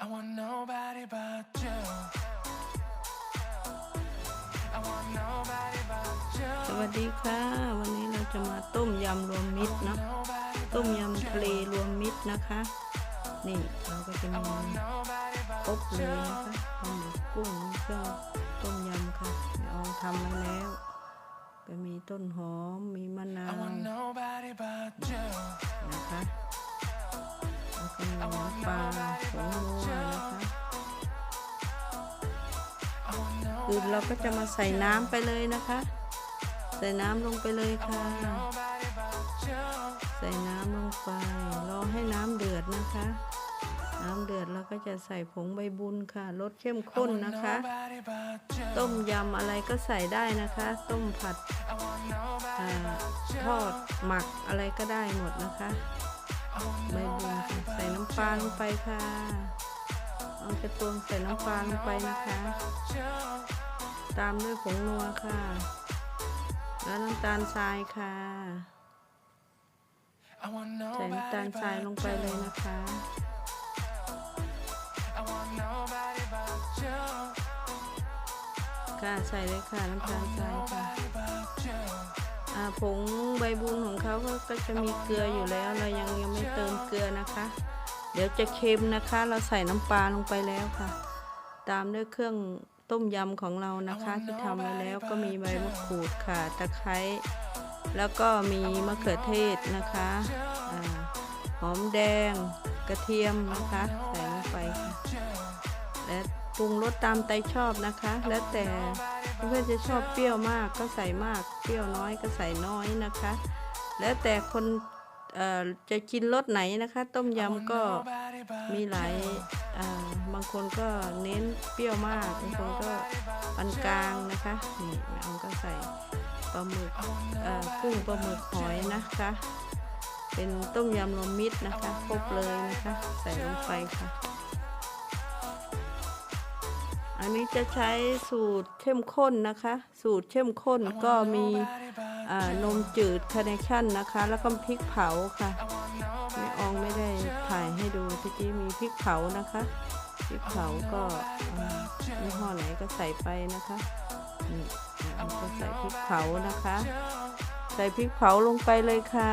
I want nobody but you. I want nobody but you. สวัสดีค่ะ วันนี้เราจะมาต้มยำรวมมิตรเนาะ Nobody, ต้มยำทะเลรวมมิตรนะคะ นี่เราก็จะมี nobody but ครบเลยนะคะปลาหมึกกุ้งเครื่องต้มยำค่ะแม่อองทำไว้แล้วก็มีต้นหอมมีมะนา I ว want nobody but you. นะคะแล้วก็มีน้ำ ปลาผงนัวนะคะคือเราก็จะมาใส่น้ำไปเลยนะคะ ใส่น้ำลงไปเลยค่ะ ใส่น้ำลงไป รอให้น้ำเดือดนะคะ น้ำเดือดแล้วก็จะใส่ผงใบบุญค่ะ รสเข้มข้นนะคะ ต้มยำอะไรก็ใส่ได้นะคะ ต้มผัดอทอดหมักอะไรก็ได้หมดนะคะ ใบบุญค่ะใส่ ปลาลงไปค่ะ เอากระตวงใส่น้ำปลาลงไปนะคะ ตามด้วยผงนัวค่ะ แล้วน้ำตาลทรายค่ะ ใส่น้ำตาลทรายลงไปเลยนะคะค่ะใส่เลยค่ะน้ำตาลทรายค่ะอ่าผงใบบุญของเขาก็จะมีเกลืออยู่แล้ว เรายังยังไม่เติมเกลือนะคะ เดี๋ยวจะเค็มนะคะ เราใส่น้ำปลาลงไปแล้วค่ะ ตามด้วยเครื่องต้มยำของเรานะคะที่ทำไว้แล้วก็มีใบมะกรูดค่ะ ตะไคร้แล้วก็มีมะเขือเทศนะคะอาหอมแดงกระเทียมนะคะใส่ลงไปค่ะและปรุงรสตามใจชอบนะคะ แล้วแต่เพื่อนจะชอบเปรี้ยวมากก็ใส่มาก เปรี้ยวน้อยก็ใส่น้อยนะคะ แล้วแต่คน จะกินรสไหนนะคะ ต้มยำก็มีหลายบางคนก็เน้นเปรี้ยวมากบางคนก็ปานกลางนะคะนี่แม่อองก็ใส่ปลาหมึกกุ้งปลาหมึกหอยนะคะ เป็นต้มยำรวมมิตรนะคะครบเลยนะคะ ใส่ลงไปค่ะ อันนี้จะใช้สูตรเข้มข้นนะคะ สูตรเข้มข้นก็มีนมจืดคาร์เนชั่นนะคะ แล้วก็พริกเผาค่ะแม่อองไม่ได้ถ่ายให้ดูเมื่อกี้มีพริกเผานะคะพริกเผาก็ยี่ห้อไหนก็ใส่ไปนะคะนี่ก็ใส่พริกเผานะคะ ใส่พริกเผาลงไปเลยค่ะ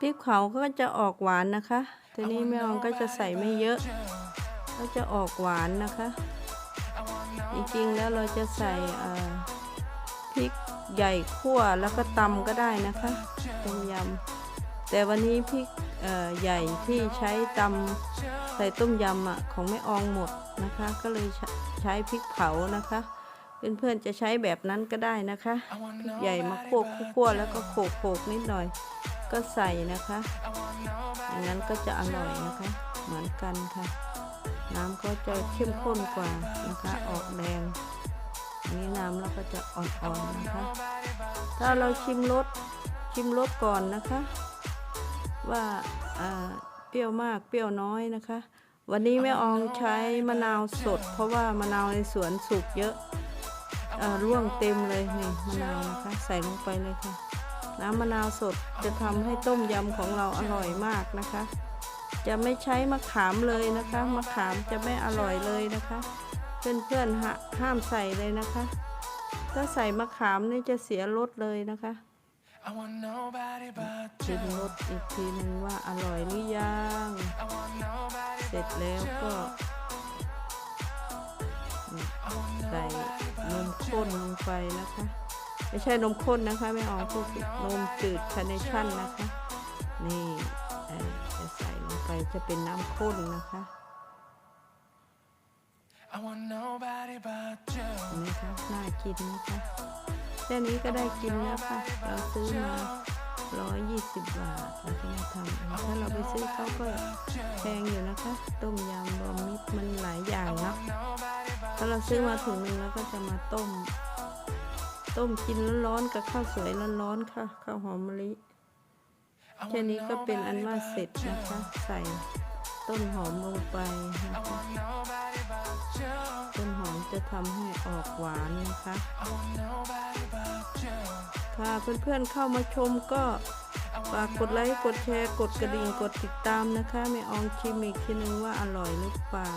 พริกเผาก็จะออกหวานนะคะทีนี้แม่อองก็จะใส่ไม่เยอะ ก็จะออกหวานนะคะ จริงๆแล้วเราจะใส่เอ่อพริกใหญ่คั่วแล้วก็ตำก็ได้นะคะต้มยำแต่วันนี้พริกเอ่อใหญ่ที่ใช้ตำใส่ต้มยำอะของไม่อองหมดนะคะ ก็เลยใช้ใช้พริกเผานะคะเพื่อนๆจะใช้แบบนั้นก็ได้นะคะพริกใหญ่มาโขกคั่วๆแล้วก็โขกโขกๆนิดหน่อย ก็ใส่นะคะอย่างนั้นก็จะอร่อยนะคะ เหมือนกันค่ะ น้ำก็จะเข้มข้นกว่านะคะ ออกแดงอันนี้น้ำเราก็จะอ่อนๆนะคะ ถ้าเราชิมรสชิมรสก่อนนะคะ ว่าเปรี้ยวมากเปรี้ยวน้อยนะคะ วันนี้แม่อองใช้มะนาวสด เพราะว่ามะนาวในสวนสุกเยอะร่วงเต็มเลยนี่มะนาวนะคะ ใส่ลงไปเลยค่ะ น้ำมะนาวสดจะทำให้ต้มยำของเราอร่อยมากนะคะ จะไม่ใช้มะขามเลยนะคะมะขามจะไม่อร่อยเลยนะคะ เพื่อนๆหาห้ามใส่เลยนะคะ ถ้าใส่มะขามนี่จะเสียรสเลยนะคะ I want nobody but ชิมรสอีกทีหนึ่งว่าอร่อยหรือยัง I want nobody เสร็จแล้วก็ใส่นมข้นลงไปนะคะ ไม่ใช่นมข้นนะคะ ไม่ออกพูดผิดนมจืดคาร์เนชั่นนะคะ นี่เอ่อ จะใส่ลงไปจะเป็นน้ำข้นนะคะ I want nobody but you นี่ค่ะน่ากินนะคะแค่นี้ก็ได้กินแล้วค่ะ เราซื้อมา 120 บาทเราก็มาทำเองถ้าเราไปซื้อเขาก็แพงอยู่นะคะ ต้มยำรวมมิตรมันหลายอย่างเนาะถ้าเราซื้อมาถุงหนึ่งแล้วก็จะมาต้ม ต้มกินร้อนๆกับข้าวสวยร้อนๆค่ะ ข้าวหอมมะลิ แค่นี้ก็เป็นอันว่าเสร็จนะคะ ใส่ต้นหอมลงไปนะคะ ต้นหอมจะทำให้ออกหวานนะคะ I want nobody but you ค่ะเพื่อนๆเข้ามาชมก็ฝากกดไลค์กดแชร์กดกระดิ่งกดติดตามนะคะแม่อองชิมอีกทีนึงว่าอร่อยหรือเปล่า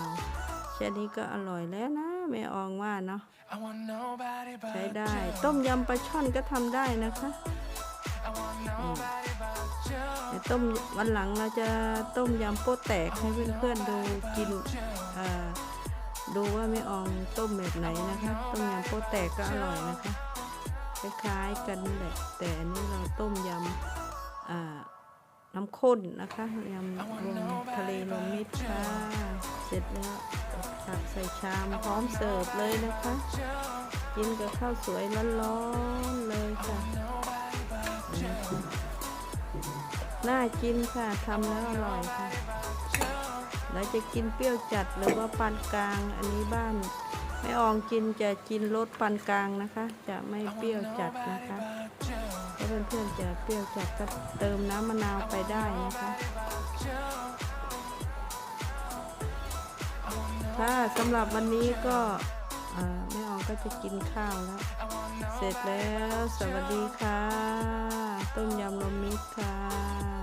แค่นี้ก็อร่อยแล้วนะแม่อองว่าเนาะ I want nobody but ใช้ได้ you. ต้มยำปลาช่อนก็ทำได้นะคะ แต่ต้มวันหลังเราจะต้มยำโป๊ะแตกให้เพื่อนๆดูกินเอ่อดูว่าแม่อองต้มแบบไหนนะคะ ต้มยำโป๊ะแตกก็อร่อยนะคะ คล้ายๆกันแหละแต่อันนี้เราต้มยำอ่าน้ำข้นนะคะยำรวมทะเลรวมมิตรค่ะเสร็จแล้วตักใส่ชามพร้อมเสิร์ฟเลยนะคะ กินกับข้าวสวยร้อนๆเลยค่ะ น่ากินค่ะทำแล้วอร่อยค่ะเราจะกินเปรี้ยวจัดหรือว่าปานกลางอันนี้บ้านแม่อองกินจะกินรสปานกลางนะคะ จะไม่เปรี้ยวจัดนะคะถ้าเพื่อนๆจะเปรี้ยวจัดก็เติมน้ำมะนาวไปได้นะคะค่ะสำหรับวันนี้ก็แม่อองก็จะกินข้าวแล้ว เสร็จแล้วสวัสดีค่ะ ต้มยำลมิตรค่ะ